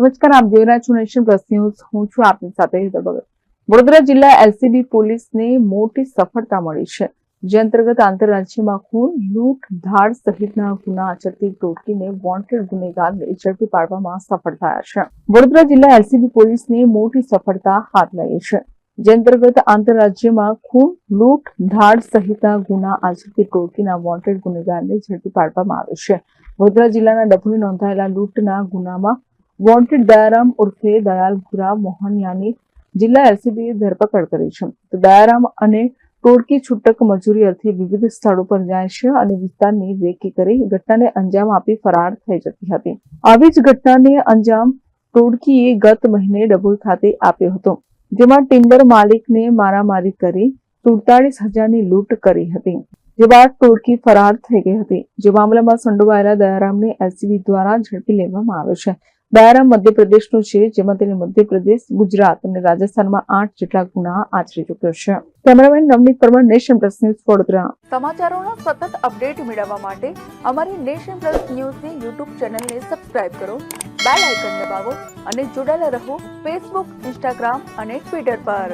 નમસ્કાર, આપ જોઈ રહ્યા છો નેશન પ્લસ ન્યૂઝ. હું છું આપની સાથે હેતલ ભગત. વડોદરા જિલ્લા એલસીબી પોલીસને મોટી સફળતા મળી છે. જે અંતર્ગત આંતરરાજ્યમાં ખૂન લૂંટ ધાડ સહિતના ગુના આચરતી ટોળકીને વોન્ટેડ ગુનેગારને ઝડપી પાડવામાં સફળ થયા છે. વડોદરા જિલ્લા એલસીબી પોલીસને મોટી સફળતા હાથ લાગી છે. જે અંતર્ગત આંતરરાજ્યમાં ખૂન લૂંટ ધાડ સહિતના ગુના આચરતી ટોળકીના વોન્ટેડ ગુનેગારને ઝડપી પાડવામાં આવે છે. વડોદરા જિલ્લાના ડભોઈ નોંધાયેલા લૂંટના ગુનામાં વોન્ટેડ દયારામ ઉર્ફે દયાલ ભુરા મોહનિયાની જિલ્લા એલસીબીએ ધરપકડ કરી છે. તો દયારામ અને ટોળકી છૂટક મજૂરી અર્થે વિવિધ સ્થળો પર જાય છે અને વિસ્તારની રેકી કરી ઘટનાને અંજામ આપી ફરાર થઈ જતી હતી. આવી જ ઘટનાને અંજામ ટોળકીએ ગત મહિને ડભોઈ ખાતે આપ્યો હતો, જેમાં ટિમ્બર માલિકને મારામારી કરી સુડતાલીસ હજારની લૂંટ કરી હતી. જે બાદ ટોળકી ફરાર થઈ ગઈ હતી. જે મામલામાં સંડોવાયેલા દયારામને એલસીબી દ્વારા ઝડપી લેવામાં આવ્યો છે. દયારામ મધ્યપ્રદેશનો છે, જેમાં તેને મધ્યપ્રદેશ, ગુજરાત અને રાજસ્થાનમાં આઠ જેટલા ગુના આચરી ચૂક્યો છે. Cameraman Navneet Parmar, nation plus news Vadodara. સમાચારોનો સતત અપડેટ મેળવવા માટે અમારી નેશન પ્લસ ન્યૂઝની યુટ્યુબ ચેનલને સબસ્ક્રાઇબ કરો, બેલ આઇકન દબાવો અને જોડાયેલા રહો ફેસબુક, ઇન્સ્ટાગ્રામ અને ટ્વિટર પર.